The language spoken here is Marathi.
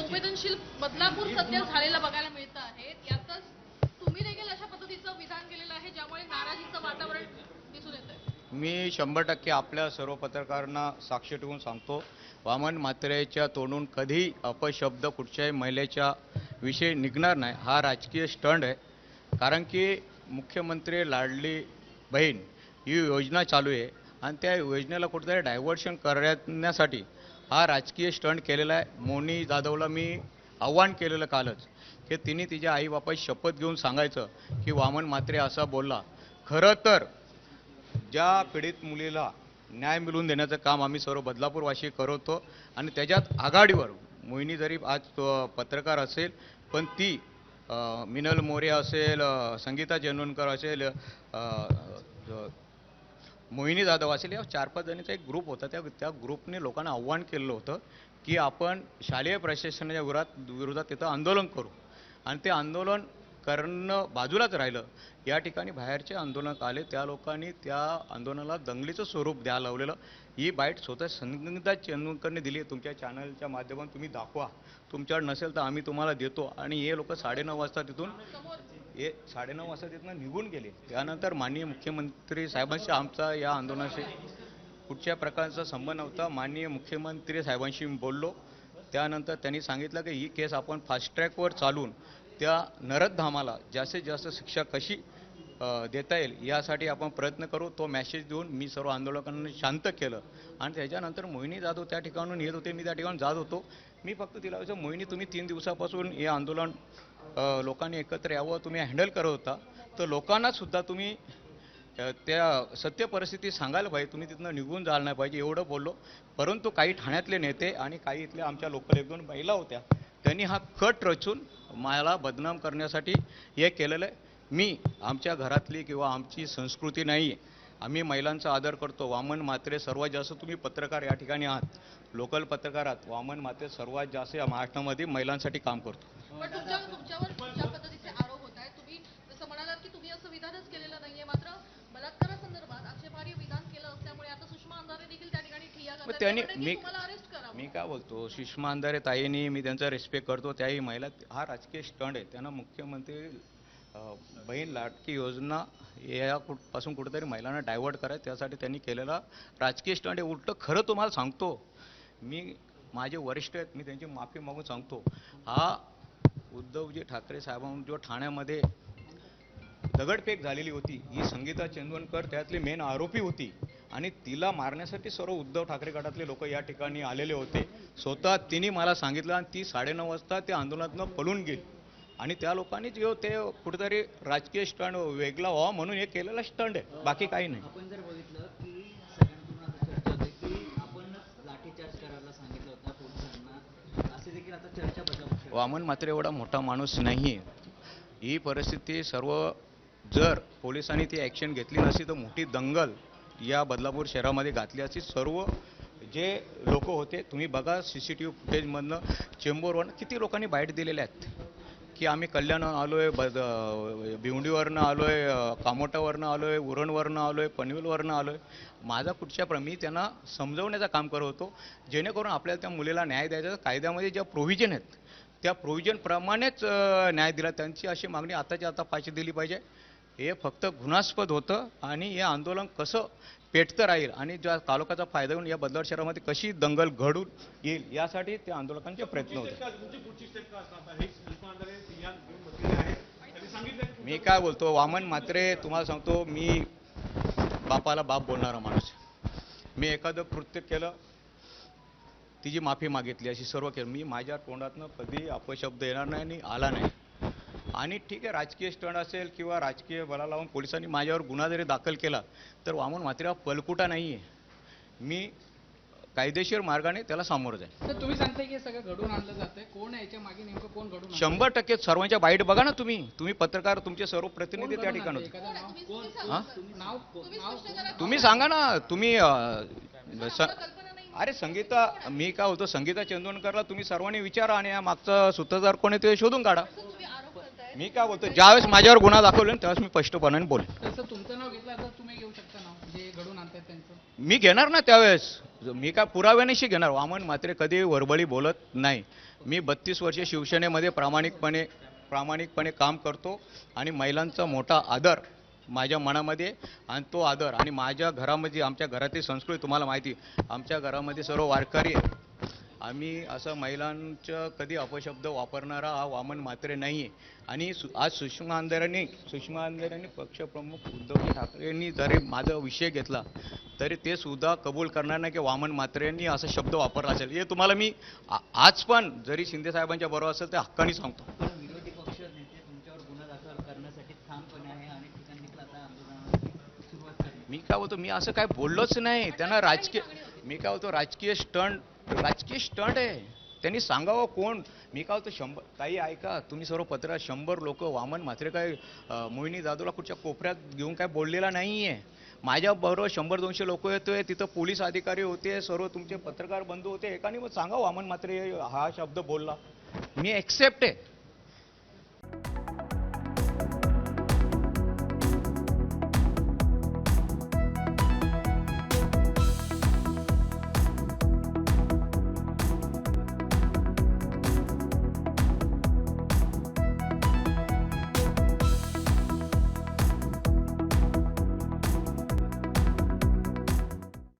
संवेदनशील बदलापूर सध्या झालेलं बघायला मिळतं आहे. यातच तुम्ही देखील अशा पद्धतीचं विधान केलेलं आहे ज्यामुळे नाराजीचं वातावरण दिसून येत आहे मी शंभर टक्के आपल्या सर्व पत्रकारांना साक्ष ठेवून सांगतो वामन मात्रेच्या तोंडून कधी अपशब्द कुठच्याही महिलेच्या विषयी निघणार नाही. हा राजकीय स्टंट आहे. कारण की मुख्यमंत्री लाडली बहीण ही योजना चालू आहे आणि त्या योजनेला कुठेतरी डायव्हर्शन करण्यासाठी हा राजकीय स्टंट केलेला आहे. मोनी जाधवला मी आव्हान केलेलं कालच की तिने तिच्या आईबापाची शपथ घेऊन सांगायचं की वामन मात्रे असा बोलला खरं तर ज्या पीडित मुलीला न्याय मिळवून देण्याचं काम आम्ही सर्व बदलापूरवासी करतो आणि त्याच्यात आघाडीवर मोहिनी जरी आज पत्रकार असेल पण ती मिनल मोरे असेल संगीता जेनवणकर असेल मोहिनी जाधव असेल या चार पाच जणीचा एक ग्रुप होता. त्या त्या ग्रुपने लोकांना आव्हान केलं होतं की आपण शालेय प्रशासनाच्या विरोधात विरोधात तिथं आंदोलन करू. आणि ते आंदोलन करणं बाजूलाच राहिलं. या ठिकाणी बाहेरचे आंदोलक आले. त्या लोकांनी त्या आंदोलनाला दंगलीचं स्वरूप द्यायला लावलेलं. ही बाईट स्वतः संगीता चंदनकरने दिली. आहे तुमच्या चॅनलच्या माध्यमातून तुम्ही दाखवा. तुमच्याकडे नसेल तर आम्ही तुम्हाला देतो. आणि हे लोक साडेनऊ वाजता तिथून हे साडेनऊ वाजता तिथनं निघून गेले. त्यानंतर माननीय मुख्यमंत्री साहेबांशी आमचा या आंदोलनाशी कुठच्या प्रकारचा संबंध नव्हता. माननीय मुख्यमंत्री साहेबांशी मी बोललो. त्यानंतर त्यांनी सांगितलं की ही केस आपण फास्ट ट्रॅकवर चालून त्या नरदधामाला जास्तीत जास्त शिक्षा कशी देता येईल यासाठी आपण प्रयत्न करू. तो मॅसेज देऊन मी सर्व आंदोलकांना शांत केलं. आणि त्याच्यानंतर मोहिनी जाधव त्या ठिकाणून येत होते मी त्या ठिकाणी जात होतो. मी फक्त तिला मोहिनी तुम्ही तीन दिवसापासून हे आंदोलन लोकांनी एकत्र यावं तुम्ही हँडल करत होता. तर लोकांना सुद्धा तुम्ही त्या सत्य परिस्थिती सांगायला पाहिजे. तुम्ही तिथनं निघून जायला नाही पाहिजे एवढं बोललो. परंतु काही ठाण्यातले नेते आणि काही इथल्या आमच्या लोकल एक दोन महिला होत्या त्यांनी हा कट रचून मला बदनाम करण्यासाठी हे केलेलं आहे. मी आमच्या घरातली किंवा आमची संस्कृती नाही आहे आम्ही महिलांचा आदर करतो. वामन मात्रे सर्वात जास्त तुम्ही पत्रकार या ठिकाणी आहात. लोकल पत्रकार आहात वामन मात्रे सर्वात जास्त या महाराष्ट्रामध्ये महिलांसाठी काम करतो. त्यांनी- मी- मी काय बोलतो? सुषमा अंधारे ताईंनी मी त्यांचा रिस्पेक्ट करतो. त्याही महिला हा राजकीय स्टंट आहे. त्यांना मुख्यमंत्री बहीण लाटकी योजना या कुठपासून कुठेतरी महिलांना डायव्हर्ट करायचं त्यासाठी त्यांनी केलेला राजकीय स्टंट आहे. उलटं खरं तुम्हाला सांगतो मी माझे वरिष्ठ आहेत मी त्यांची माफी मागून सांगतो. हा उद्धवजी ठाकरे साहेबांनी जो ठाण्यामध्ये दगडफेक झालेली होती ही संगीता चंदवणकर त्यातली मेन आरोपी होती. आणि तिला मारण्यासाठी सर्व उद्धव ठाकरे गटातले लोक या ठिकाणी आलेले होते. स्वतः तिने मला सांगितलं आणि ती साडेनऊ वाजता त्या आंदोलनातनं पळून गेली. आणि त्या लोकांनी जो ते कुठेतरी राजकीय स्टंट वेगळा व्हावा म्हणून हे केलेला स्टंट आहे. बाकी काही नाही. आपण जर बघितलं की सगळ्यांकडून आता चर्चा होते की आपण लाठीचार्ज करायला सांगितलं होतं पोलिसांना असे देखील आता चर्चा बदलावून वामन मात्र एवढा मोठा माणूस नाही. ही परिस्थिती सर्व जर पोलिसांनी ती ॲक्शन घेतली नसती तर मोठी दंगल या बदलापूर शहरामध्ये घातली असती. सर्व जे लोक होते तुम्ही बघा सी सी टी व्ही फुटेजमधनं चेंबूरवरनं किती लोकांनी बाईट दिलेल्या आहेत. की आम्ही कल्याण आलो आहे बद भिवंडीवरनं आलो आहे कामोटावरनं आलो आहे उरणवरनं आलो आहे पनवेलवरनं आलो आहे माझा कुठच्या प्रमी त्यांना समजवण्याचं काम करत होतो. जेणेकरून आपल्याला त्या मुलीला न्याय द्यायचा कायद्यामध्ये ज्या प्रोव्हिजन आहेत त्या प्रोव्हिजनप्रमाणेच न्याय दिला. त्यांची अशी मागणी आताच्या आता फाशी दिली पाहिजे. हे फक्त गुन्हास्पद होतं आणि हे आंदोलन कसं पेटतं राहील आणि ज्या तालुक्याचा फायदा होऊन या बदलाड शहरामध्ये कशी दंगल घडून येईल यासाठी त्या आंदोलकांचे प्रयत्न होते. मी काय बोलतो? वामन मात्रे तुम्हाला सांगतो मी बापाला बाप बोलणारा माणूस मी एखादं कृत्य केलं तिची माफी मागितली अशी सर्व केलं मी माझ्या तोंडातनं कधी अपशब्द येणार नाही आणि आला नाही. आणि ठीक आहे राजकीय स्टंट असेल किंवा राजकीय बला लावून पोलिसांनी माझ्यावर गुन्हा जरी दाखल केला तर वामन मात्रे हा पलकुटा नाही आहे मी कायदेशीर मार्गाने त्याला सामोरं जाईल तर तुम्ही सांगताय की हे सगळं घडून आणलं जातंय. कोण आहे याच्या मागे नेमकं कोण घडून? शंभर टक्के सर्वांच्या बाईट बघा ना तुम्ही. तुम्ही पत्रकार तुमचे सर्व प्रतिनिधी त्या ठिकाणी तुम्ही- हा? सांगा. ना तुम्ही. अरे संगीता मी काय होतो संगीता चंदोनकरला तुम्ही सर्वांनी विचारा आणि या मागचा सूत्रधार कोण आहे ते शोधून काढा. मी काय बोलतो ज्यावेळेस माझ्यावर गुन्हा दाखवले ना त्यावेळेस मी स्पष्टपणाने बोलेन. तसं तुमचं नाव घेतलं तर तुम्ही घेऊ शकता नाव जे घडून आणतायत त्यांचं. मी घेणार ना त्यावेळेस. मी काय पुराव्यानिशी घेणार. वामन मात्रे कधी वरबळी बोलत नाही. मी बत्तीस वर्षे शिवसेनेमध्ये प्रामाणिकपणे प्रामाणिकपणे काम करतो आणि महिलांचा मोठा आदर माझ्या मनामध्ये आणि तो आदर आणि माझ्या घरामध्ये आमच्या घरातील संस्कृती तुम्हाला माहिती आमच्या घरामध्ये सर्व वारकरी आम्ही असं महिलांचं कधी अपशब्द वापरणारा हा वामन मात्रे नाही आहे आणि सु आज सुषमा अंधारांनी सुषमा अंधारांनी पक्षप्रमुख उद्धवजी ठाकरेंनी जरी माझा विषय घेतला तरी ते सुद्धा कबूल करणार नाही की वामन मात्रेंनी असा शब्द वापरला असेल. हे तुम्हाला मी आज पण जरी शिंदे साहेबांच्या बरोबर असेल ते हक्काने सांगतो. मी काय होतो मी असं काय बोललोच नाही. त्यांना राजकीय मी काय होतो राजकीय स्टंट राजकीय स्टंट आहे. त्यांनी सांगावं कोण? मी काय होतो शंभर काही ऐका तुम्ही सर्व पत्रात शंभर लोक वामन मात्रे काय मोहिनी जाधवला कुठच्या कोपऱ्यात घेऊन काय बोललेला नाही आहे माझ्याबरोबर शंभर दोनशे लोक येतोय तिथं पोलीस अधिकारी होते सर्व तुमचे पत्रकार बंधू होते. एकाने मग सांगा वामन मात्रे हा शब्द बोलला. मी एक्सेप्ट आहे.